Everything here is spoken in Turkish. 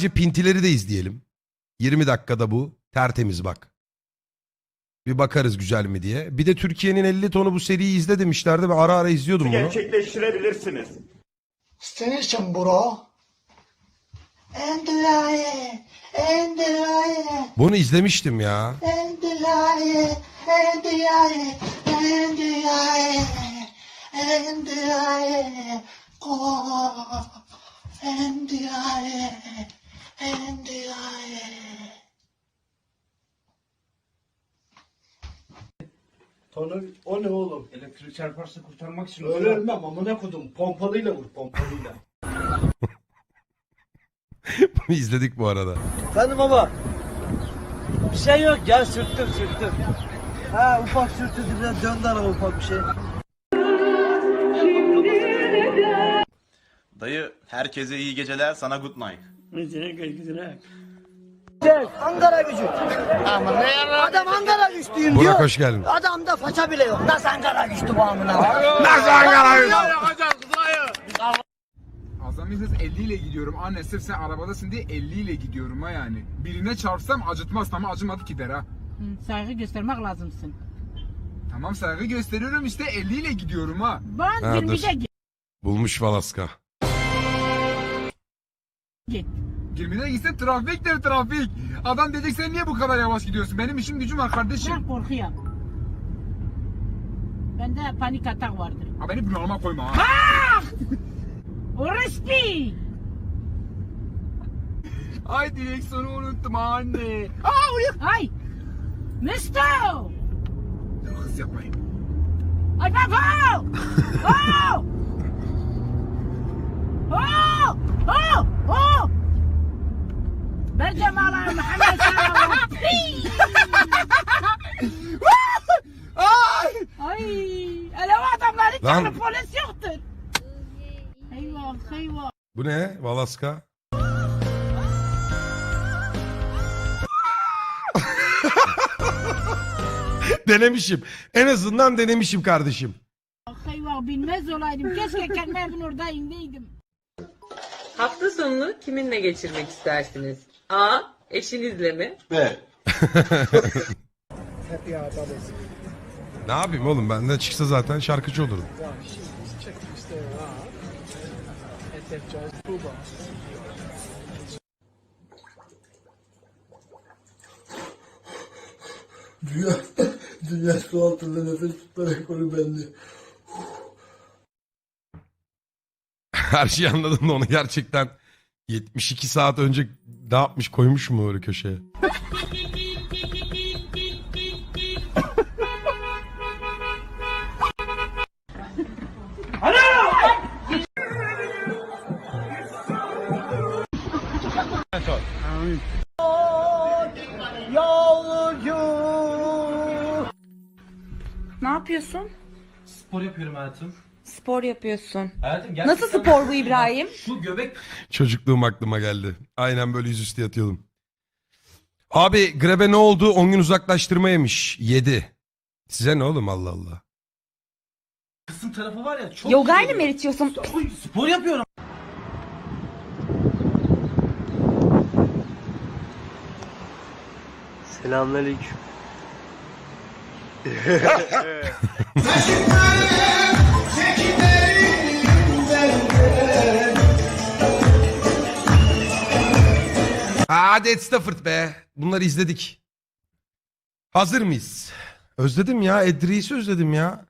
Önce Pintileri de izleyelim. 20 dakikada bu. Tertemiz bak. Bir bakarız güzel mi diye. Bir de Türkiye'nin 50 tonu bu seriyi izle demişlerdi. Ben ara ara izliyordum bunu. gerçekleştirebilirsiniz. Station bro. And the lion, and the lion, Bunu izlemiştim ya. and the lion, and the lion, and the lion, and the lion, oh, and the lion, and lion. Tanır, o ne oğlum? Elektrik çarparsa kurtarmak için Öyle ölmem amına kodum. Pompalıyla vur pompalıyla. Bunu izledik bu arada. Efendim baba. Bir şey yok ya sürttüm sürttüm. Ha ufak sürttürdü biraz döndü araba ufak bir şey. Dayı herkese iyi geceler sana good night. Ankara gücü. Adam Ankara güçlüyüm diyor. Burak hoş geldin. Adamda faça bile yok. Nasıl Ankara güçlü bu amına? Azami hız 50 ile gidiyorum. Anne sırf sen arabadasın diye 50 ile gidiyorum ha yani. Birine çarpsam acıtmaz ama acımadı ki der ha. Saygı göstermek lazımsın. Tamam saygı gösteriyorum işte 50 ile gidiyorum ha. Ben Ha, 20'de dur. Bulmuş Valaska. Git. 20'de gitse trafiktir trafik. Adam diyecek sen niye bu kadar yavaş gidiyorsun? Benim işim gücüm var kardeşim. Ben korkuyorum. Bende panik atak vardır. Ha beni bunalıma koyma ha. Orospi! Ay direksiyonu unuttum anne. Ay! Misto! Dur hız yapmayın. Ay baba! Oh! Oh! Oh! Bercem ala Muhammed sallallahu Ay! Ay! Ele o Lan- çağırın polis yoktur. Eyvah eyvah. Bu ne? Valaska. denemişim. En azından denemişim kardeşim. Eyvah bilmez olaydım. Keşke kendi evin orada indeydim. Hafta sonunu kiminle geçirmek istersiniz? A. Eşinizle mi? Ne yapayım oğlum benden çıksa zaten şarkıcı olurum. Dünya, dünya su altında nefes tutma rekoru bende. Her şeyi anladın da onu gerçekten 72 saat önce ne yapmış koymuş mu öyle köşeye? Ne yapıyorsun? Spor yapıyorum hayatım. Spor yapıyorsun. Hayatım gerçekten... Nasıl spor bu İbrahim? Şu göbek Çocukluğum aklıma geldi. Aynen böyle yüzüstü yatıyordum. Abi grebe ne oldu? 10 gün uzaklaştırma yemiş. 7. Size ne oğlum Allah Allah. kısım tarafı var ya çok Yoga ile mi eritiyorsun? Spor, spor yapıyorum. Selamünaleyküm. Hadi Ed Stafford be. Bunları izledik. Hazır mıyız? Özledim ya. Ed Reis'i özledim ya.